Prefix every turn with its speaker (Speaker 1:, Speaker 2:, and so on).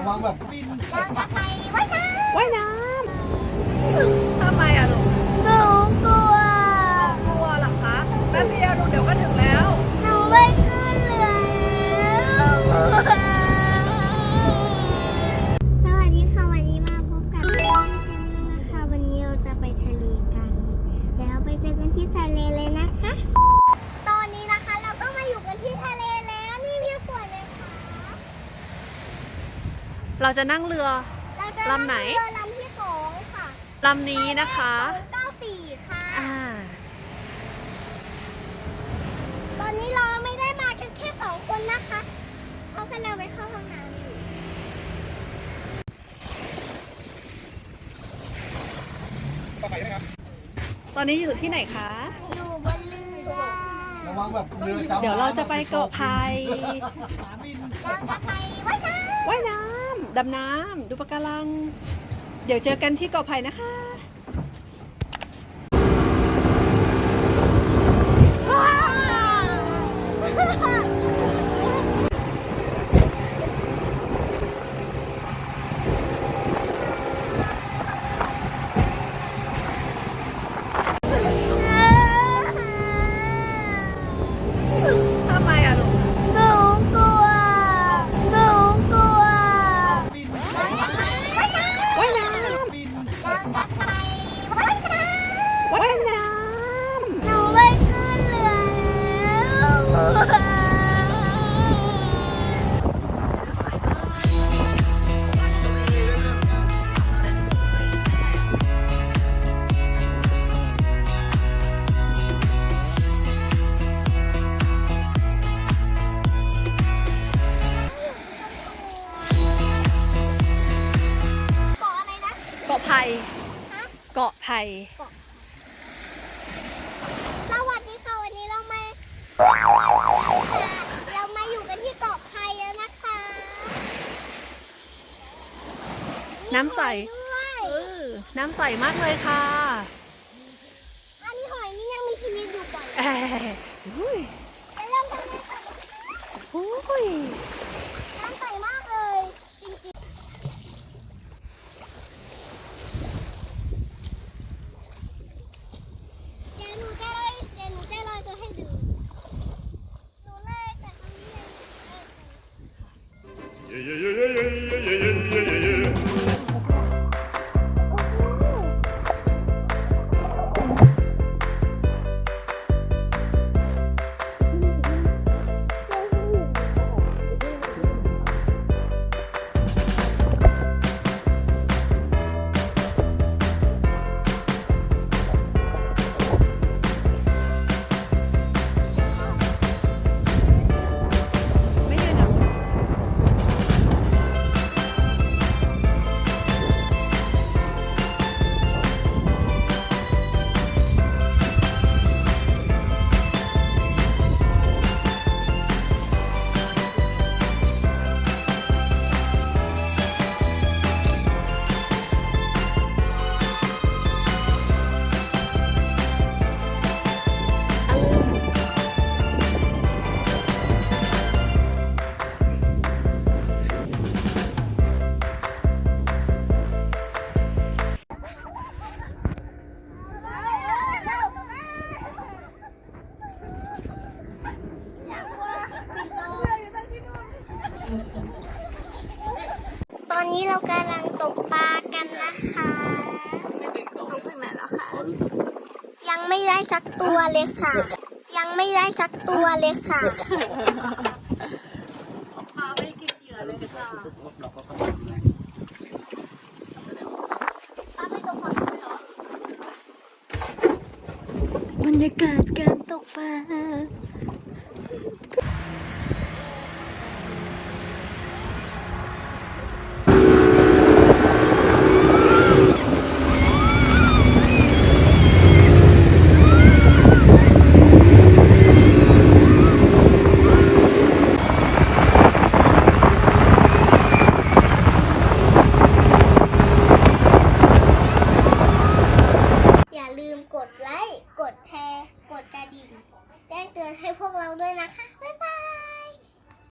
Speaker 1: ระวังแบบเราจะไปว่ายน้ว่าย
Speaker 2: น้
Speaker 1: ำ
Speaker 2: ทำไมอะลูก เราจะนั่งเรือ
Speaker 1: เราจะลำไหน เรือลำที่สองค่ะ
Speaker 2: ลำนี้นะคะส
Speaker 1: องเก้าสี่ค่ะ อ่า ตอนนี้เราไม่ได้มากันแค่สองคนนะคะ เขากำลังไปเข้าห้องน้ำอยู่
Speaker 2: ตอนนี้อยู่ที่ไหนคะ
Speaker 1: อยู่บนเรือ ระวังแบบเรื
Speaker 2: อจำเดี๋ยวเราจะไปเกาะไผ่
Speaker 1: เราจะไปว่ายน้
Speaker 2: ว่ายน้ำ ดำน้ำดูปะการัง เดี๋ยวเจอกันที่เกาะไผ่นะคะ ไผ่
Speaker 1: ฮะ
Speaker 2: เกาะไผ่
Speaker 1: สวัสดีค่ะวันนี้เรามาเรามาอยู่กันที่เกาะไผ่แล้วนะคะน้ำใสมีหอยเอด้
Speaker 2: วยอน้ำใสมากเลยค่ะ
Speaker 1: อันนี้หอยนี่ยังมีชีวิตอยู่ก่อนแอะ
Speaker 2: อุ้ย
Speaker 1: ไปเริ่มกันเลยค่ะ
Speaker 2: อุ้ย
Speaker 1: เรากำลังตกปลากันนะคะ
Speaker 3: ตกถึงไหนแล้วคะ
Speaker 1: ยังไม่ได้สักตัวเลยค่ะ ยังไม่ได้สักตัวเลยค่ะ
Speaker 2: ปลาไม่กินเหยื่อเลยค่ะ
Speaker 1: ปลาไปตกฝั่งนู้นเหรอ
Speaker 3: บรรยากาศการตกปลา
Speaker 1: กดแชร์ กดกระดิ่ง แจ้งเตือนให้พวกเราด้วยนะคะ บ๊ายบาย